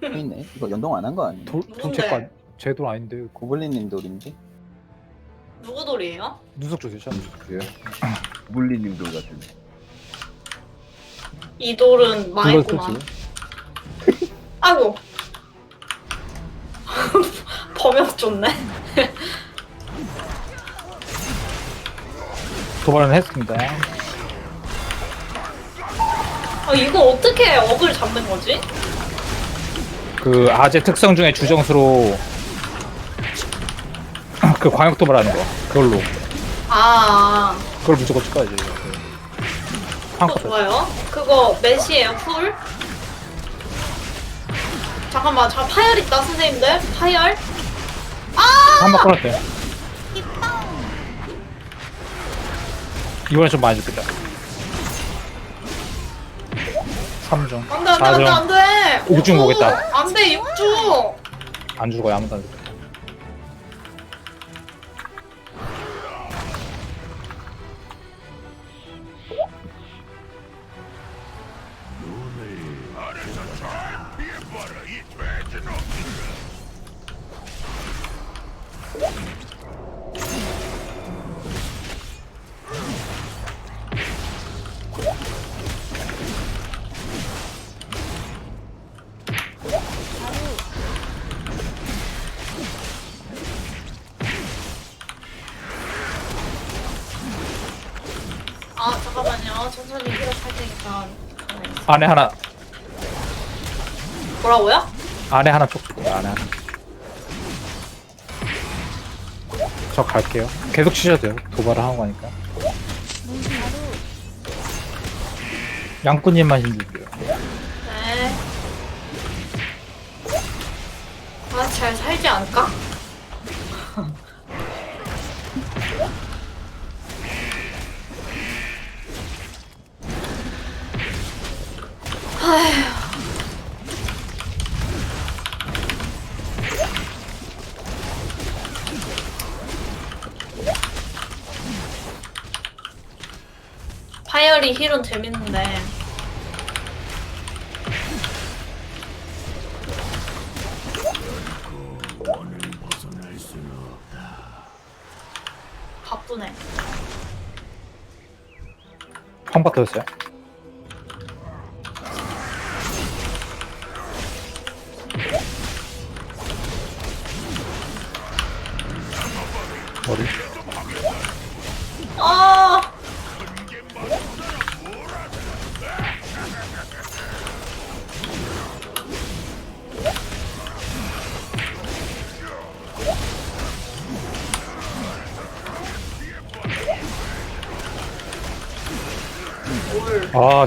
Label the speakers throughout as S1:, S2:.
S1: 보이네. 이거 연동 안 한 거 아니에요?
S2: 돌 돌체가 제돌 아닌데
S1: 고블린님 돌인데?
S3: 누구 돌이에요?
S2: 누석 누석 주세요.
S4: 구블리님 돌 같은데.
S3: 이 돌은 망했구만. 아이고. 범역 좋네.
S2: 도발은 했습니다.
S3: 아, 이거 어떻게 억을 잡는 거지?
S2: 그 아재 특성 중에 주정수로 그 광역 도발하는 거 그걸로
S3: 아,
S2: 그걸 무조건 찍어야지. 그
S3: 그거 좋아요. 그거 몇이에요, 풀? 잠깐만, 저 파열 있다, 선생님들. 파열?
S2: 한번 끊었대. 이번에 좀 많이 죽겠다. 3중,
S3: 안 돼, 안 돼, 안 돼, 안
S2: 4중.
S3: 돼.
S2: 육중
S3: 오주.
S2: 오겠다.
S3: 안 돼, 6주.
S2: 안 죽어요 아무도 안 죽어. 안에 하나
S3: 뭐라고요?
S2: 안에 하나 쪽 안에 하나. 저 갈게요. 계속 치셔도 돼요. 도발을 하는 거니까. 양꾼님만 힘들게요.
S3: 네. 아, 잘 살지 않을까?
S2: 황박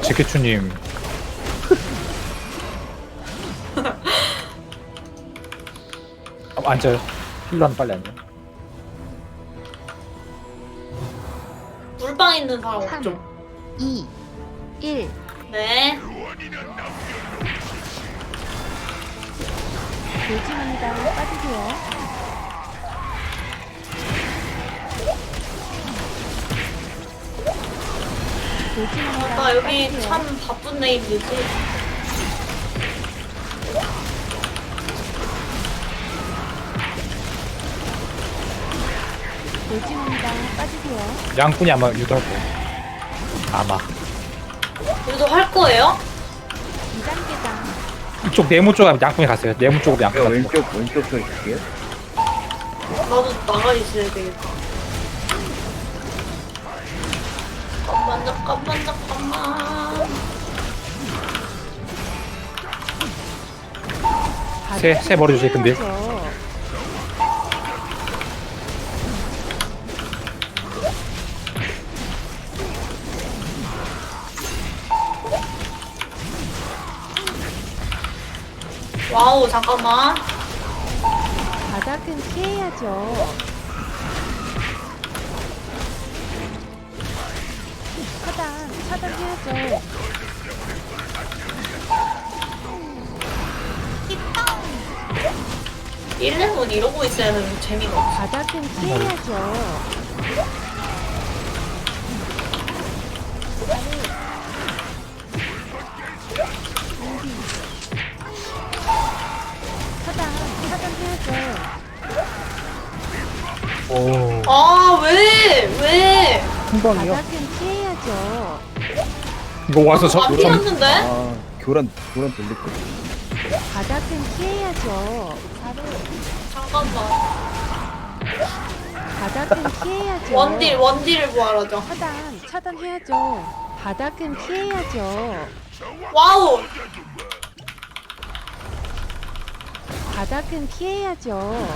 S2: 제케추님. 아, 앉아요. 힐러는 빨리 앉아.
S3: 물방 있는 사람
S5: 삼.
S3: 없죠? 참 바쁜 네임이지.
S5: 돼지입니다. 빠지세요.
S2: 양꾼이 아마 유도할 거예요. 아마.
S3: 우리도 할 거예요?
S5: 2단계다.
S2: 이쪽 네모 쪽에 양꾼이 갔어요. 네모 쪽으로 양꾼 갔어요.
S4: 왼쪽 왼쪽 서 있을게요.
S3: 나도 나가 있어야 되겠다. 잠깐만, 잠깐만, 잠깐만.
S2: 새, 새 머리 주세요, 근데.
S3: 와우, 잠깐만.
S5: 바닥은 피해야죠. 차단, 차단해야죠.
S3: 1레몬 이러고 있어야 하는 재미가 없어.
S5: 바닥은 깨야죠.
S2: 오.
S3: 아, 왜? 왜?
S1: 한 방이요?
S5: 깨야죠.
S2: 이거 와서 저.
S3: 아, 교란...
S4: 아, 교란, 교란 돌릴 거.
S5: 바닥은 피해야죠.
S3: 잠깐만.
S5: 바닥은 피해야죠.
S3: 원딜, 원딜을 구하라죠.
S5: 차단, 차단해야죠. 바닥은 피해야죠.
S3: 와우!
S5: 바닥은 피해야죠.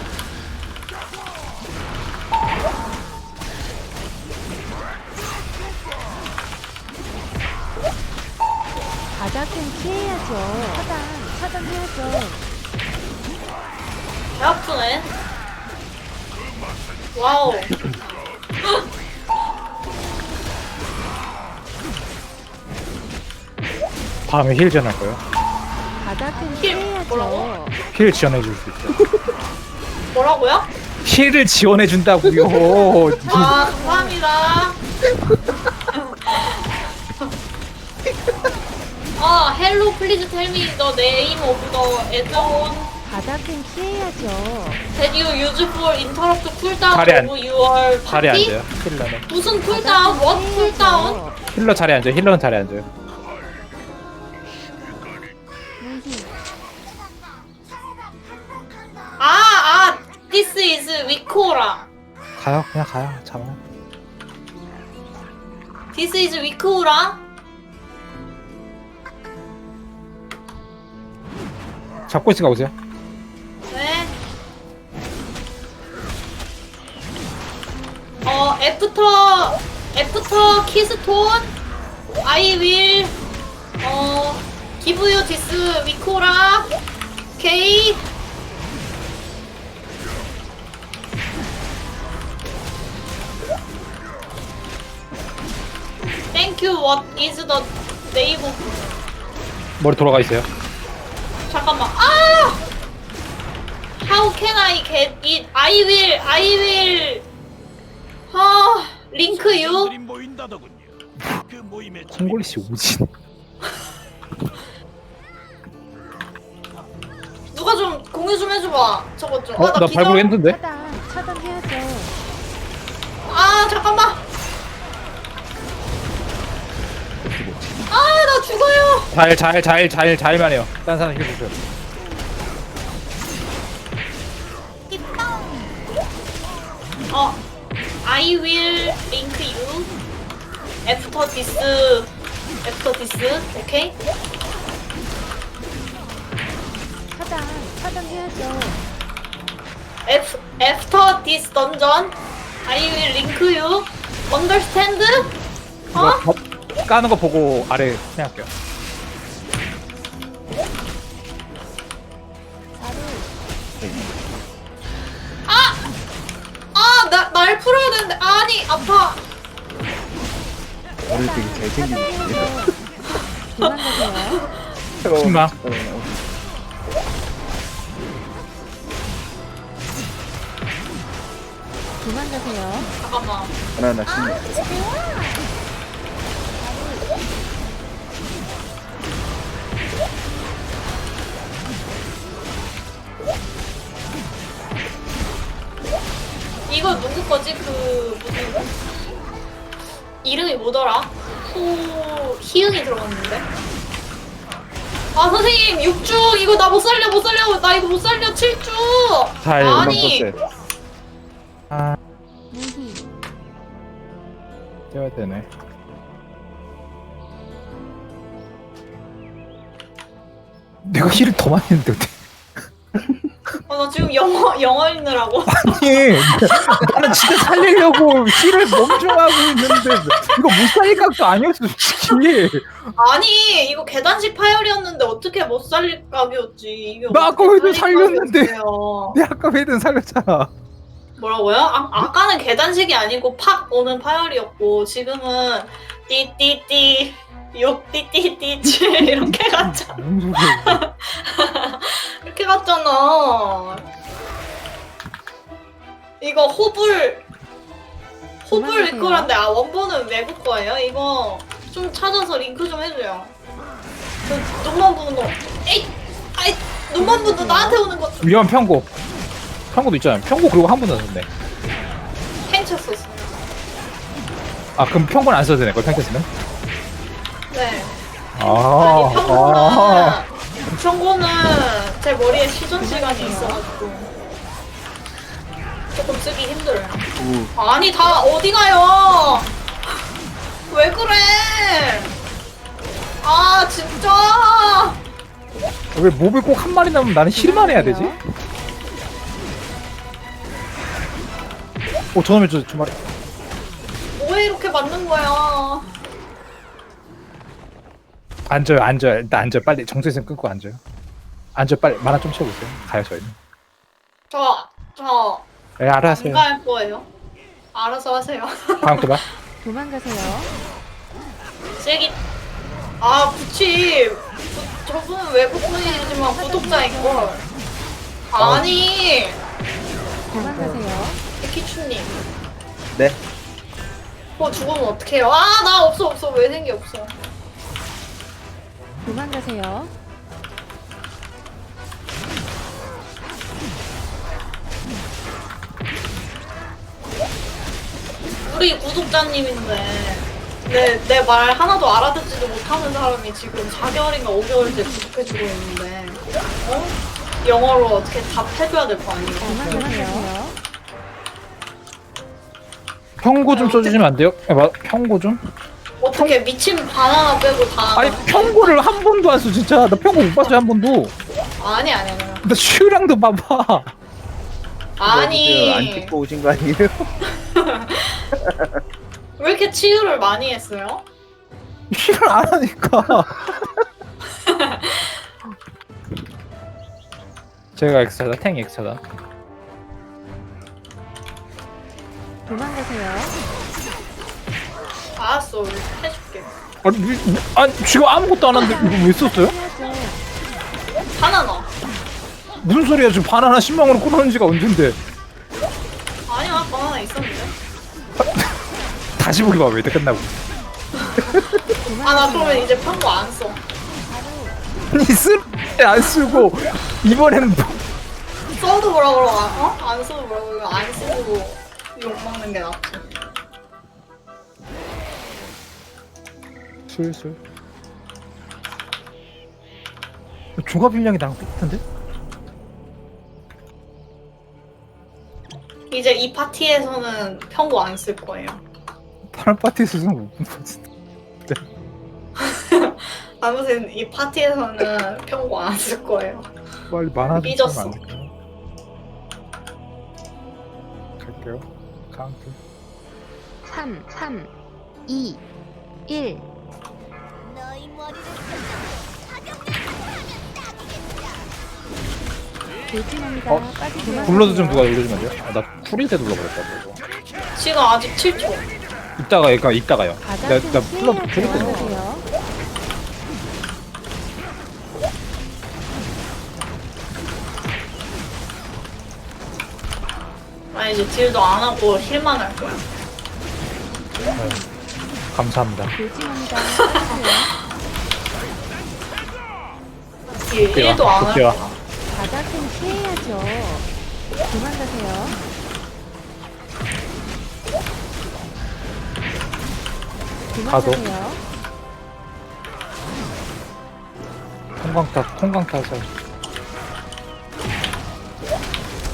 S5: 바닥은 피해야죠. 차단, 차단해야죠.
S3: 배 아프네. 와우.
S2: 다음에 힐 지원할 거예요.
S5: 바닥은
S3: 힐. 뭐라고?
S2: 힐 지원해 줄 수 있어요.
S3: 뭐라고요?
S2: 힐을 지원해 준다고요.
S3: 아, 감사합니다. 아, 헬로 플리즈 텔미 더 네임 오브 더 애드온
S5: 바닥은 피해야죠.
S3: that you use for interrupt cooldown
S2: 자리 안-
S3: of your
S2: 자리에
S3: party?
S2: 앉아요. 힐러는.
S3: 무슨 쿨다운? what 쿨다운?
S2: 힐러 자리에 앉아요. 힐러는 자리에 앉아요.
S5: 무기,
S3: 아, 아, this is 위코라.
S2: 가요. 그냥 가요. 잡아요.
S3: This is 위코라.
S2: 잡고 있으니까 오세요.
S3: 애프터, 애프터 키스톤, I will, 어, give you this 위코라. Thank you. What is the name of?
S2: 머리 돌아가 있어요.
S3: 잠깐만. 아! How can I get it? I will. I will. 아, 링크 유.
S6: 들이 모인다더군요. 그 모임에
S2: 콩골리 씨 오진.
S3: 누가 좀 공유 좀 해줘봐. 저거 좀.
S2: 어,
S3: 아,
S2: 나
S3: 기절.
S2: 발굴 했는데?
S5: 차단, 차단해야죠.
S3: 아, 잠깐만. 아, 나 죽어요.
S2: 잘, 잘, 잘, 잘, 잘만 해요. 딴 사람 힐 주세요.
S3: 어, I will link you after this. after this. 오케이?
S5: 차단, 차단해야죠.
S3: Af- after this dungeon, I will link you. Understand?
S2: 이거
S3: 어?
S2: 법 까는 거 보고 아래 생각할게요.
S3: 나, 날 풀어야 되는데. 아니, 아파.
S4: 어릴 때 잘생긴. 새로운
S2: 신나?
S4: 어,
S5: 도망가세요.
S3: 잠깐만.
S4: 하나하나 신나.
S3: 이거 누구 거지? 그, 무슨. 이름이 뭐더라? 후, 희응이 들어갔는데? 아, 선생님, 6주! 이거 나 못 살려, 못 살려! 나 이거 못 살려, 7주!
S2: 잘,
S3: 아니,
S4: 떴어요.
S2: 아, 떼야 되네. 내가 힐을 더 많이 했는데 어떻게?
S3: 어, 나 지금 영어, 영어 읽느라고.
S2: 아니 나는 진짜 살리려고 힐을 멈춰하고 있는데 이거 못 살릴 각도 아니었어 솔직히
S3: 아니, 이거 계단식 파열이었는데 어떻게 못 살릴 각이었지. 이게
S2: 나
S3: 어떻게
S2: 아까
S3: 살릴
S2: 살렸는데.
S3: 각이었어요.
S2: 내 아까 회든 살렸잖아
S3: 뭐라고요? 아, 아까는 계단식이 아니고 팍 오는 파열이었고 지금은 띠띠띠 욕띠띠띠 이렇게 갔잖아.
S2: 소리야
S3: 이렇게 갔잖아. 이거 호불 호불
S5: 그만하세요.
S3: 리콜한데 아 원본은 외국 거예요? 이거 좀 찾아서 링크 좀 해줘요. 그 눈만 부는 거 에이 아이 눈만 부는 나한테 오는 거
S2: 위험 평고 평고도 있잖아요. 평고 그리고 한번 넣었네.
S3: 썼어요.
S2: 아 그럼 평균 안 써도 되네. 그걸 평균
S3: 네.
S2: 아,
S3: 아니 평소는
S2: 아.
S3: 평소는 제 머리에 시전 시간이 있어가지고 조금 쓰기 힘들어요. 아니 다 어디 가요? 왜 그래? 아 진짜
S2: 왜 몹을 꼭 한 마리 남으면 나는 힐만 해야 되지? 오 저놈의 저두 마리
S3: 왜 이렇게 맞는 거야?
S2: 앉아요 앉아요. 일단 앉아요. 빨리 정수생 끊고 앉아요. 앉아요 빨리. 만화 좀 채워보세요. 가요 저희는.
S3: 저 저
S2: 예 알아서
S3: 안
S2: 하세요
S3: 갈 거예요. 알아서 하세요.
S2: 다음 거 봐.
S5: 도망가세요.
S3: 세기. 아 그치 그, 저분은 외국분이지만 구독자인 걸. 아니.
S5: 도망가세요.
S3: 키추님.
S4: 네.
S3: 뭐 죽으면 어떡해요? 아 나 없어 없어. 왜 생기 없어
S5: 도망가세요.
S3: 우리 구독자님인데 내 내 말 하나도 알아듣지도 못하는 사람이 지금 4개월인가 5개월째 구독해주고 있는데 어? 영어로 어떻게 답해줘야 될 거 아니에요
S5: 도망가세요.
S2: 평고 좀 써주시면 안 돼요? 아, 마, 평고 좀?
S3: 어떻게 미친 바나나 빼고 다
S2: 아니 평고를 한 번도 안 써 진짜. 나 평고 못 봤어요 한 번도.
S3: 아니 아니 아니.
S2: 나 슈랑도 봐봐.
S3: 아니.
S4: 안 찍고 오신 거 아니에요?
S3: 왜 이렇게 치유를 많이 했어요?
S2: 슈를 안 하니까. 제가 엑스차다 탱 엑스차다.
S5: 도망가세요.
S3: 알았어 해줄게.
S2: 아니, 왜- 왜- 아니 지금 아무것도 안 하는데 이거 왜 썼어요?
S3: 바나나.
S2: 무슨 소리야 지금 바나나 신망으로 끊어놓은 지가 언젠데?
S3: 아니야 바나나 있었는데.
S2: 다시 보기 봐왜 이때 끝나고.
S3: 아 나 그러면 이제 평고 안써.
S2: 아니 쓸안 쓰고 이번에는 뭐-
S3: 써도 뭐라 그러고 안- 어? 안 써도 뭐라 그러고 안 쓰고 욕 먹는 게 낫지
S2: 슬슬 종합 인력이 나랑 똑같은데?
S3: 이제 이 파티에서는 평고 안 쓸 거예요
S2: 다른 파티에서는 못본 것 같은데
S3: 아무튼 이 파티에서는 평고 안 쓸 거예요
S2: 빨리 만화 좀
S3: 삐졌어.
S2: 쓰면 안 될까요? 갈게요 카운트
S5: 3, 3, 2, 1. 돌진합니다.
S2: 어? 불러도 좀 누가 올려주면 안 돼요? 아, 나 쿨일 때 눌러버렸다 이거
S3: 지금 아직 7초
S2: 이따가 그러니까 이따가요 나, 나 부를 때 눌러
S5: 피해야죠.
S3: 아 이제 딜도 안 하고 힐만 할 거야
S2: 감사합니다
S5: 돌진합니다. 빠지세요.
S3: 딜 1도 안 할. 거야
S5: 바닥은 피해야죠. 도망가세요.
S2: 가도.
S5: 도망가세요.
S2: 통광타 통광타서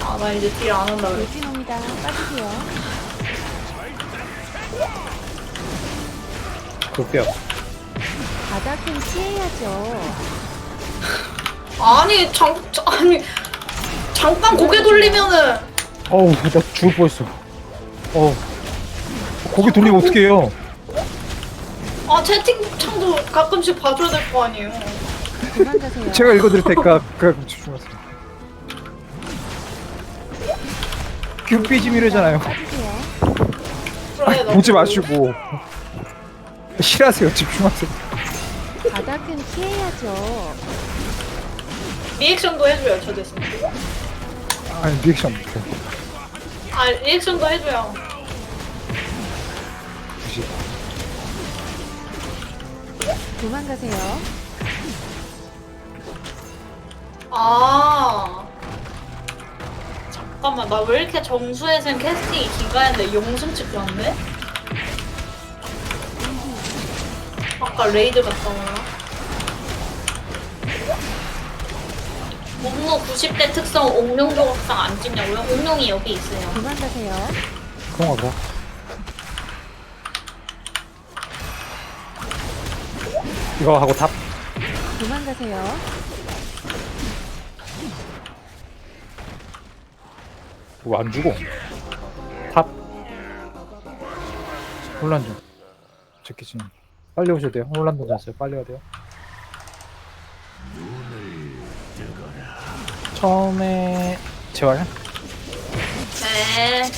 S3: 아나 이제 딜 안 한다 그랬지
S5: 돌진합니다. 빠지세요.
S2: 그럴게요
S5: 바닥은 피해야죠.
S3: 아니 장 자- 아니 잠깐 고개 돌리면은.
S2: 어우 나 죽을 뻔했어. 어우. 고개 돌리면 어떡해요?
S3: 아 채팅창도 가끔씩 봐줘야 될 거
S5: 아니에요.
S2: 제가 읽어드릴 테니까 그
S5: 빠지세요.
S3: 그래 나
S2: 보지 마시고. 실하세요. 집중하세요.
S5: 바닥은 피해야죠.
S3: 리액션도 해줘요 저 대신
S2: 아니 리액션 못해
S3: 아 리액션도 해줘요
S5: 도망가세요.
S3: 아 잠깐 잠깐만 나 왜 이렇게 정수에선 캐스팅이 긴가 했는데 용숨 찍고 왔네? 아까 레이드 갔다 오나? 목로 90대 특성 옥룡 조각상 안 찍냐고요? 옥룡이 여기 있어요
S5: 도망가세요.
S2: 그런 거 봐. 이거 하고 탑.
S5: 도망가세요.
S2: 이거 안 주고. 탑. 혼란 좀. 제키진. 빨리 오셔야 돼요. 혼란 던졌어요. 빨리 와야 돼요. 처음에 재활
S3: 네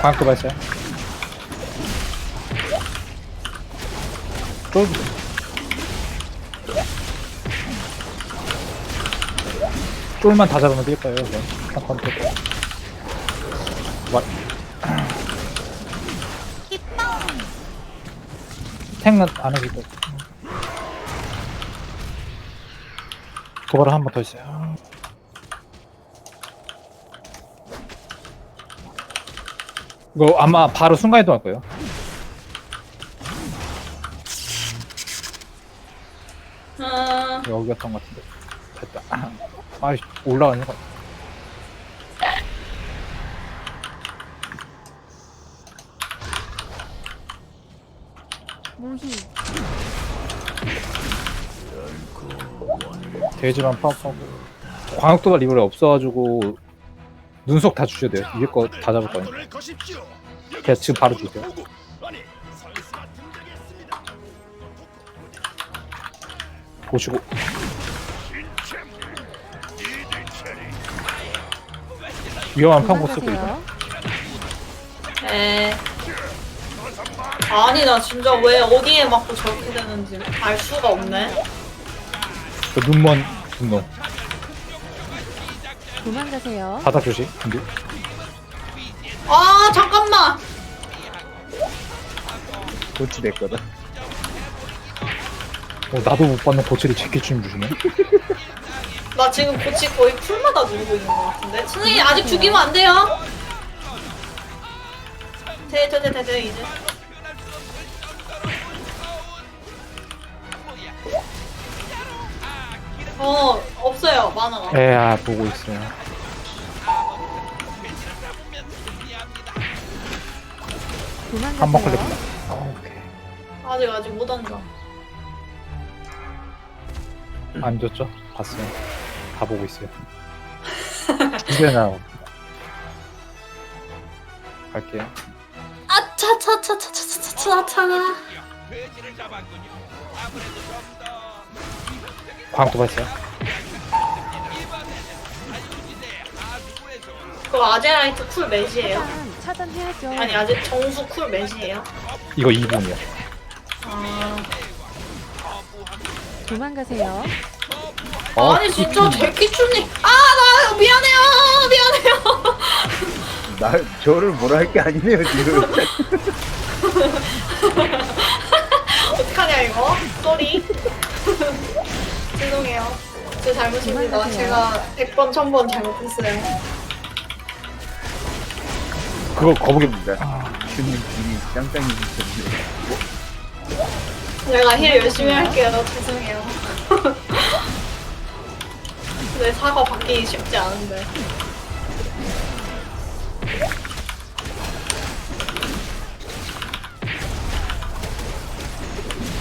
S2: 방금 발사요. 쫄. 쫄만 다 잡으면 되겠어요. 이거. 한 컨트. 와. 탱은 안 해도 돼. 그거를 한번 더 있어요. 이거 아마 바로 순간이동 할 거예요.
S3: 음,
S2: 여기였던 것 같은데. 됐다. 아, 올라가는 거.
S5: 무희.
S2: 데이지만 파업하고. 광역도가 리블에 없어가지고 눈속 다 주셔야 돼요. 이길 거다 잡을 거예요. 그냥 지금 바로 주세요. 보시고. 위험한 평고 쓰고.
S3: 네 아니 나 진짜 왜 어디에 맞고 저렇게 되는지 알 수가 없네
S2: 그 눈먼 분노.
S5: 도망가세요.
S2: 바닥 조심. 근데
S3: 아 잠깐만
S4: 고치 내 거다.
S2: 어, 나도 못 받는 도치를 제키춤 주시네.
S3: 나 지금 고치 거의 풀마다 누르고 있는 것 같은데 선생님 아직 죽이면 안 돼요 돼돼돼돼 이제 어 없어요 만화가
S2: 에야 보고 있어요. 한번
S5: 도망가세요.
S2: 걸렸구나. 어, 오케이.
S3: 아직 아직 못 앉아
S2: 안 줬죠? 봤어요. 다 보고 있어요. 두개나 갈게요.
S3: 아차차차차차차차차
S2: 광도 봤어요.
S3: 그거 아제라이트 쿨 매시예요
S5: 차단, 차단해야죠.
S3: 아니 아직 정수 쿨 매시예요
S2: 이거 2분이요.
S3: 아
S5: 도망가세요.
S2: 어,
S3: 아니 진짜 제키추님 아 나 미안해요 미안해요
S4: 나 저를 뭐라 할 게 아니네요 지금.
S3: 어떡하냐 이거 쏘리 죄송해요. 제 잘못입니다. 제가 100번 1000번 잘못했어요.
S2: 그거 거북이
S4: 아, 주님 주님 짱짱이 미쳤네.
S3: 내가 힐 열심히 할게요. 죄송해요. 내 사과 받기 쉽지 않은데.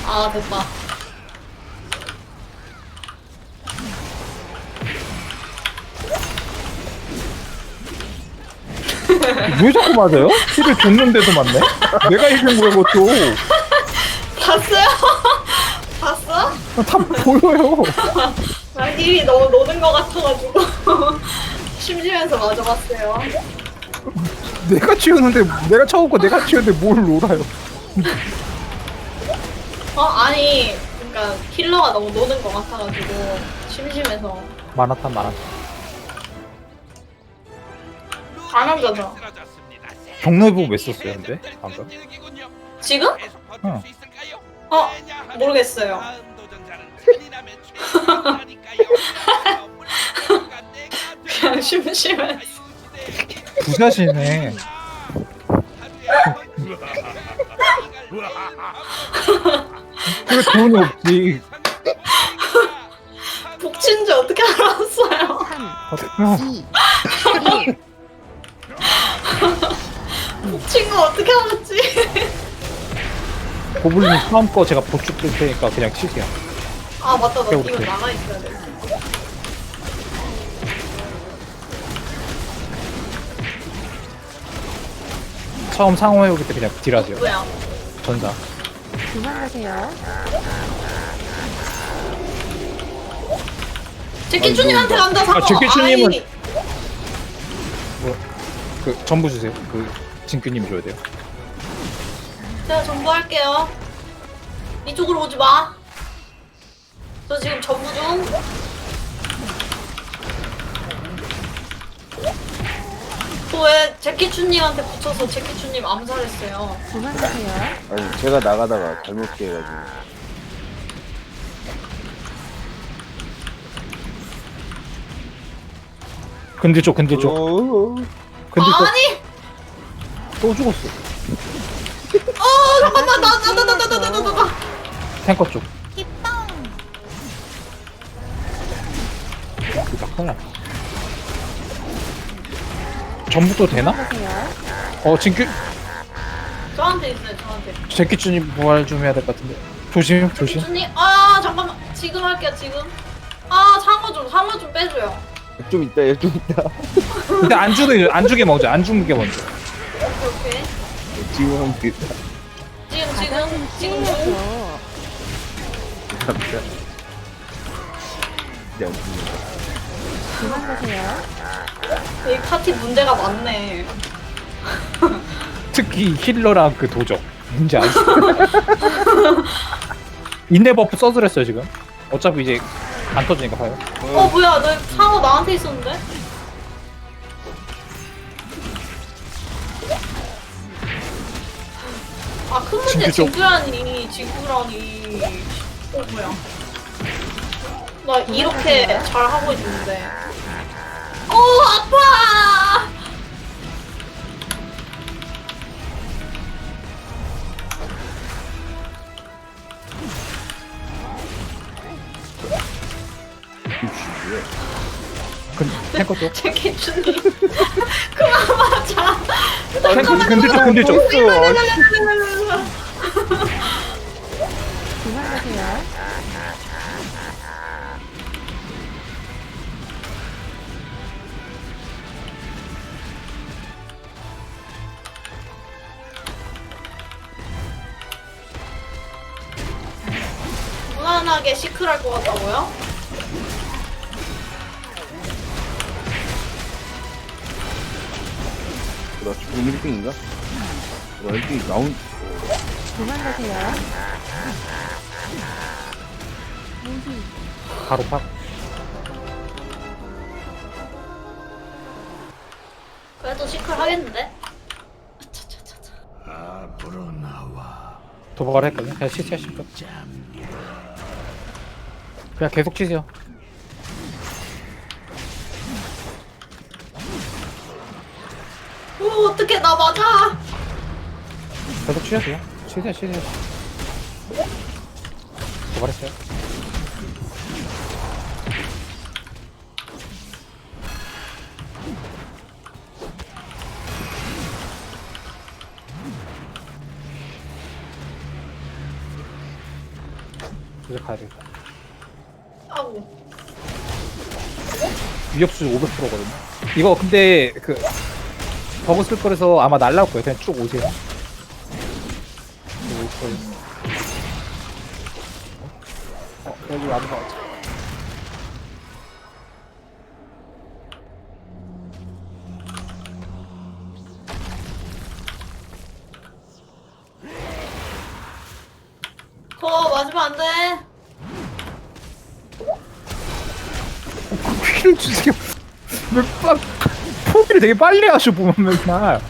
S3: 아 됐다
S2: 왜 자꾸 맞아요? 힐을 줬는데도 맞네? 내가 이긴 거야 그것도.
S3: 봤어요? 봤어?
S2: 다 보여요.
S3: 나 힐이 너무 노는 것 같아가지고 심심해서 맞아봤어요
S2: 내가 치우는데 내가 쳐오고 내가 치우는데 뭘 놀아요?
S3: 어 아니 그러니까 힐러가 너무 노는 것 같아가지고 심심해서
S2: 많았다 많았다.
S3: 안 하잖아
S2: 경로해보고 왜 썼어요 근데 방금?
S3: 지금?
S2: 어.
S3: 어 모르겠어요 그냥 심심해서
S2: 부자시네. 왜 돈이 없지?
S3: 복친지 어떻게 알았어요?
S5: 3,
S2: 어,
S5: 2, 1.
S3: 복친 거 어떻게 알았지?
S2: 고블린 처음 거 제가 보충 뜰 테니까 그냥 치세요.
S3: 아 맞다 나 이거
S2: 배고프네.
S3: 나가 있어야 돼.
S2: 처음 상호 해오기 때 그냥 딜하세요.
S3: 뭐야?
S2: 전사.
S5: 도망가세요.
S3: 제키추님한테 간다 상어.
S2: 아, 제키추님은-
S3: 아이,
S2: 그 전부 주세요. 그 진규님 줘야 돼요.
S3: 제가 전부 할게요. 이쪽으로 오지 마. 저 지금 전부 중. 저왜 제키추님한테 붙여서 제키추님 암살했어요.
S5: 도망가세요.
S4: 아니 제가 나가다가 잘못 피해가지고
S2: 근데 쪽, 근데 쪽,
S4: 오,
S2: 근데
S3: 아니!
S2: 또, 또 죽었어.
S3: 어 잠깐만 나 나 나 나 나 나 나나
S2: 탱커 쪽. 기빵 그 이거 큰일 났다. 전부 또 되나? 어, 진규,
S3: 저한테 있어요 저한테
S2: 제키쭈님 부활 좀 해야 될 것 같은데. 조심, 조심.
S3: 기준이 아 잠깐만 지금 할게요 지금 아 상어 좀 상어 좀 빼줘요
S4: 좀 있다, 얘좀 있다.
S2: 근데 안 주게, 안 주게 먼저, 안 주는 게 먼저.
S3: 오케이.
S4: 지금
S3: 지금 지금 지금 중.
S5: 피해야죠.
S4: 감사합니다 이제 안 죽는다
S5: 도망가세요.
S3: 이 파티 문제가 많네.
S2: 특히 힐러랑 그 도적. 문제 아니지? 인내 버프 써드렸어요, 지금. 어차피 이제 안 터지니까 봐요.
S3: 어 뭐야 너 상어 나한테 있었는데? 아 큰 문제. 징그라니 징그라니. 어 뭐야? 나 이렇게 잘 하고 있는데. 어 아파
S2: 탱커 쪽.
S3: 제키춘이 그만 맞아
S2: 탱커, 근데 쪽, 근데 쪽.
S5: 도망가세요.
S3: 무난하게 시크할 것 같다고요?
S4: 나 지금 1등인가? 나 1등이 나온
S5: 도망가세요.
S2: 바로 팍.
S3: 그래도 시크를 하겠는데? 차차차차
S6: 앞으로 나와.
S2: 도박을 했거든요. 그냥 시체하실까? 그냥 계속 치세요.
S3: 오 어떡해 나 맞아
S2: 계속 치세요. 치세요, 치세요. 도발했어요. 이제 가야 돼.
S3: 아우
S2: 위협수 500%거든요. 이거 근데 그 버그 쓸 거라서 아마 날라올 거예요. 그냥 쭉 오세요. 쭉 올 거예요. 어, 여기 와는 되게 빨리 하셔 보면 맨날.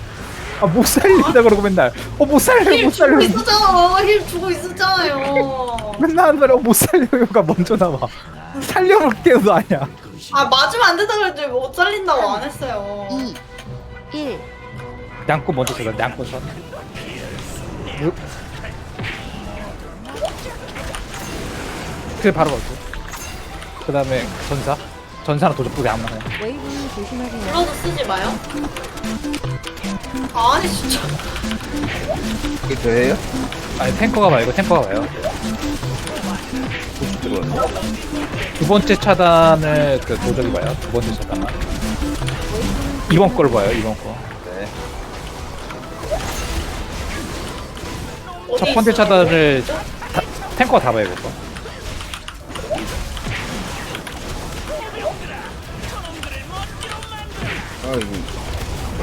S2: 아 못 살린다 그러고 맨날. 어 못 살려
S3: 힐
S2: 못
S3: 주고
S2: 살려.
S3: 있었잖아 힐 주고 있었잖아요
S2: 맨날 하는 말에 어, 못 살려요가 먼저 나와. 살려볼게요도 아니야.
S3: 아 맞으면 안 된다 그랬더니 못 살린다고 안 했어요
S5: 2, 1.
S2: 양꼬 먼저 쳐다 양꼬 쳐 육. 그래 바로 걸고 그 다음에 전사 전사는 도적 부대 아무나 그냥
S5: 웨이브 조심하세요.
S3: 불러도 쓰지 마요. 아니 진짜.
S4: 이게 저예요?
S2: 아니 탱커가 말고 탱커가 와요 두 번째 차단을 그 도적이 봐요 두 번째 차단만 이번 걸 봐요 이번 거
S4: 네.
S2: 첫
S3: 어디
S2: 번째
S3: 있어요?
S2: 차단을 다, 탱커가 다 봐요 이거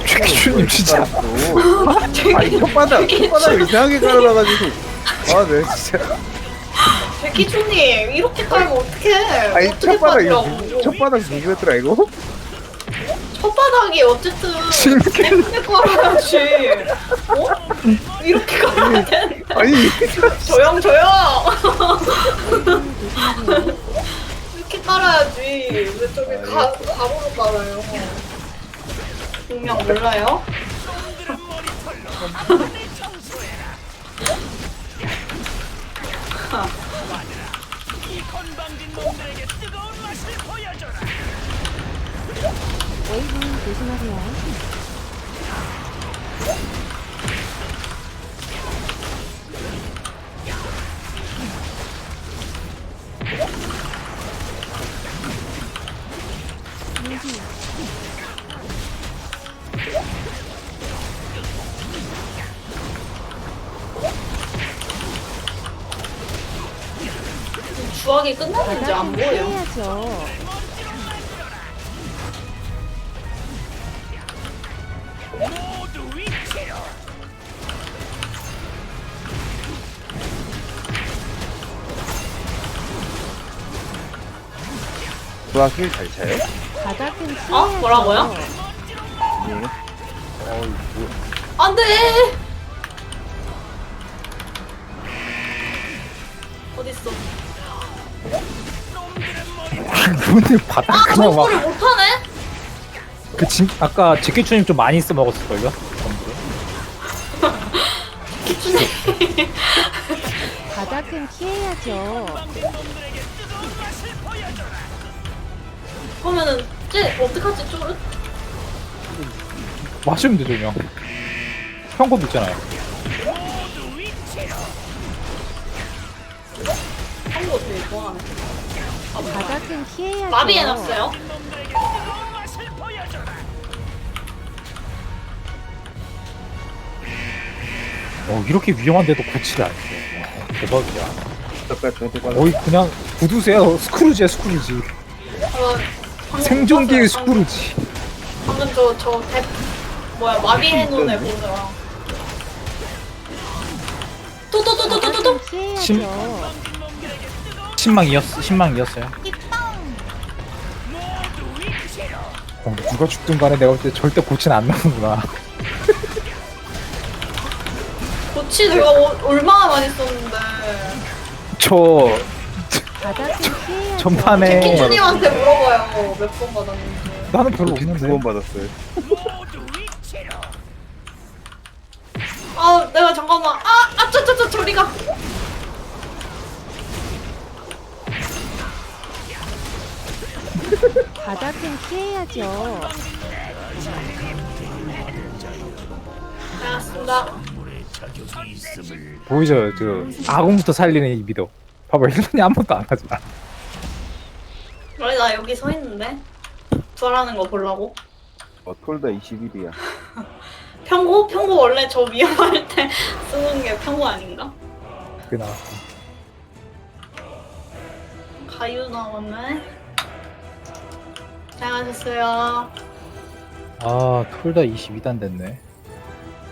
S2: 최기준님 진짜
S4: 아니, 혓바닥, 혓바닥 이상하게 깔아놔가지고. 아, 네, 진짜.
S3: 백기초님 이렇게 깔면 어떡해?
S4: 아니,
S3: 어떻게
S4: 혓바닥, 이거? 혓바닥 누구였더라, 이거?
S3: 첫바닥이 어쨌든 예쁘게 깔아야지. 어? 이렇게 깔아야 돼.
S4: 아니,
S3: 조용 조용. 이렇게 깔아야지. 왜 저기 가 가로로 깔아요? 분명 몰라요?
S5: 웨이브 조심하세요.
S3: 주악이 끝났는지 안 보여.
S5: 피해야죠.
S4: 수학을 잘 차요?
S5: 바닥은 피해야죠.
S3: 어? 뭐라고요?
S4: 네.
S3: 안 돼!
S2: 눈을 바닥
S3: 아,
S2: 그냥
S3: 정보를 못하네?
S2: 막그 진 아까 제키추님 좀 많이 써 먹었을걸요 전부
S3: 기춘이.
S5: 바닥은 피해야죠.
S3: 그러면은, 쟤, 어떡하지, 쪼르?
S2: 마시면 되죠 그냥 평고도 있잖아요
S3: 한거 되게 좋아하네.
S5: 바닥은 피해야죠.
S3: 마비 해놨어요?
S2: 어 이렇게 위험한데도 고치를 안 해. 와, 대박이야
S4: 잠깐 저한테 깔아.
S2: 거의 그냥 구두세요 스크루지야 스크루지
S3: 어, 방금
S2: 생존기의
S3: 봤어요, 방금.
S2: 스크루지
S3: 방금 저, 저, 대, 뭐야, 마비 해놓은 애 보더라. 또, 또, 또, 또, 또, 또, 또.
S5: 바닥은
S2: 심-
S5: 피해야죠.
S2: 신망이었 신망이었어요 어, 누가 죽든 간에 내가 볼 때 절대 고치는 안 나오는구나
S3: 고치 내가 어, 얼마나 많이 썼는데.
S2: 저. 전판에
S3: 키추님한테 물어봐요. 몇 번 받았는지.
S2: 나는 별로
S4: 두번
S2: 없는데
S4: 받았어요.
S3: 아, 내가 잠깐만. 아, 아, 저, 저, 저, 저리 가.
S5: 바닥은 피해야죠.
S3: 알았습니다.
S2: 보이죠 그 아공부터 살리는 이 미도 봐봐 일본이 아무것도 안 하잖아
S3: 원래 나 여기 서 있는데. 부활하는 거 보려고.
S4: 어, 톨다 21이야.
S3: 평고? 평고 원래 저 위험할 때 쓰는 게 평고 아닌가?
S2: 그게 나왔어
S3: 가유 나왔네. 잘하셨어요.
S2: 아 톨다 22단 됐네